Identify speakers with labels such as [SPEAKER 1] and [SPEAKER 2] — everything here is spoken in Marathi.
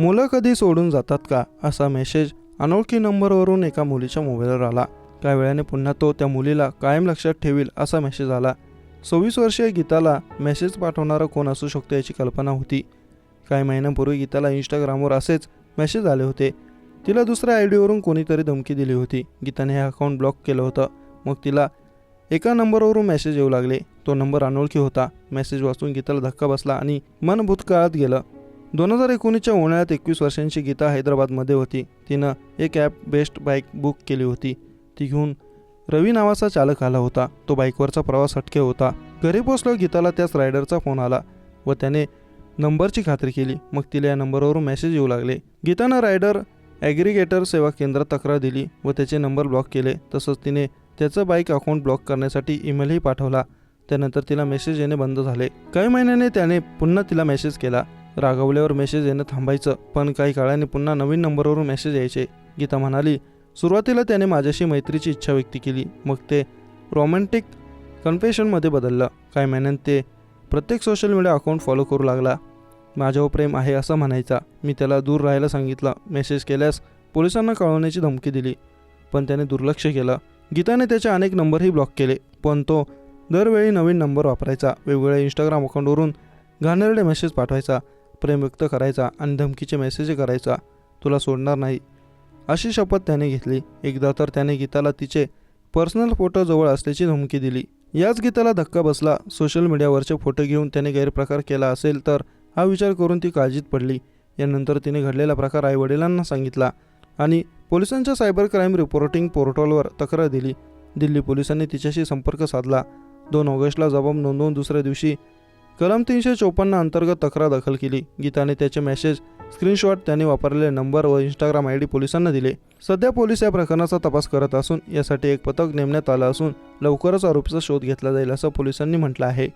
[SPEAKER 1] मुलं कधी सोडून जातात का? असा मेसेज अनोळखी नंबरवरून एका मुलीच्या मोबाईलवर आला. काही वेळाने पुन्हा तो त्या मुलीला कायम लक्षात ठेवील असा मेसेज आला. सव्वीस वर्षीय गीताला मेसेज पाठवणारा कोण असू शकतो याची कल्पना होती. काही महिन्यांपूर्वी गीताला इंस्टाग्रामवर असेच मेसेज आले होते. तिला दुसऱ्या आय डीवरून कोणीतरी धमकी दिली होती. गीताने हे अकाउंट ब्लॉक केलं होतं. मग तिला एका नंबरवरून मेसेज येऊ लागले. तो नंबर अनोळखी होता. मेसेज वाचून गीताला धक्का बसला आणि मन भूतकाळात गेलं. दोन हजार एकोणीसच्या उन्हाळ्यात एकवीस वर्षांची गीता हैदराबादमध्ये होती. तिनं एक ॲप बेस्ट बाईक बुक केली होती. ती घेऊन रवी नावाचा चालक आला होता. तो बाईकवरचा प्रवास अटके होता. घरी पोचलो गीताला त्याच रायडरचा फोन आला व त्याने नंबरची खात्री केली. मग तिला या नंबरवरून मेसेज येऊ लागले. गीतानं रायडर ॲग्रिगेटर सेवा केंद्रात तक्रार दिली व त्याचे नंबर ब्लॉक केले. तसंच तिने त्याचं बाईक अकाउंट ब्लॉक करण्यासाठी ईमेलही पाठवला. त्यानंतर तिला मेसेज येणे बंद झाले. काही महिन्याने त्याने पुन्हा तिला मेसेज केला. रागवल्यावर मेसेज येणं थांबायचं. पण काही काळाने पुन्हा नवीन नंबरवरून मेसेज यायचे. गीता म्हणाली सुरुवातीला त्याने माझ्याशी मैत्रीची इच्छा व्यक्त केली. मग ते रोमॅन्टिक कन्फेशनमध्ये बदललं. काही महिन्यात ते प्रत्येक सोशल मीडिया अकाउंट फॉलो करू लागला. माझ्यावर प्रेम आहे असं म्हणायचा. मी त्याला दूर राहायला सांगितलं. मेसेज केल्यास पोलिसांना कळवण्याची धमकी दिली. पण त्याने दुर्लक्ष केलं. गीताने त्याचे अनेक नंबरही ब्लॉक केले. पण तो दरवेळी नवीन नंबर वापरायचा. वेगवेगळ्या इंस्टाग्राम अकाउंटवरून घाणेरडे मेसेज पाठवायचा. प्रेम व्यक्त करायचा आणि धमकीचे मेसेज करायचा तुला सोडणार नाही. अशी शपथ त्याने घेतली. एकदा तर त्याने गीताला तिचे पर्सनल फोटो जवळ असल्याची धमकी दिली. याच गीताला धक्का बसला. सोशल मीडियावरचे फोटो घेऊन त्याने गैरप्रकार केला असेल तर हा विचार करून ती काळजीत पडली. यानंतर तिने घडलेला प्रकार आईवडिलांना सांगितला आणि पोलिसांच्या सायबर क्राईम रिपोर्टिंग पोर्टलवर तक्रार दिली. दिल्ली पोलिसांनी तिच्याशी संपर्क साधला. दोन ऑगस्टला जबाब नोंदवून दुसऱ्या दिवशी कलम तीनशे चौपन्न अंतर्गत तक्रार दाखल केली. गीताने त्याचे मेसेज स्क्रीनशॉट त्याने वापरलेले नंबर व इंस्टाग्राम आय डी पोलिसांना दिले. सध्या पोलीस या प्रकरणाचा तपास करत असून यासाठी एक पथक नेमण्यात आलं असून लवकरच आरोपीचा शोध घेतला जाईल असं पोलिसांनी म्हटलं आहे.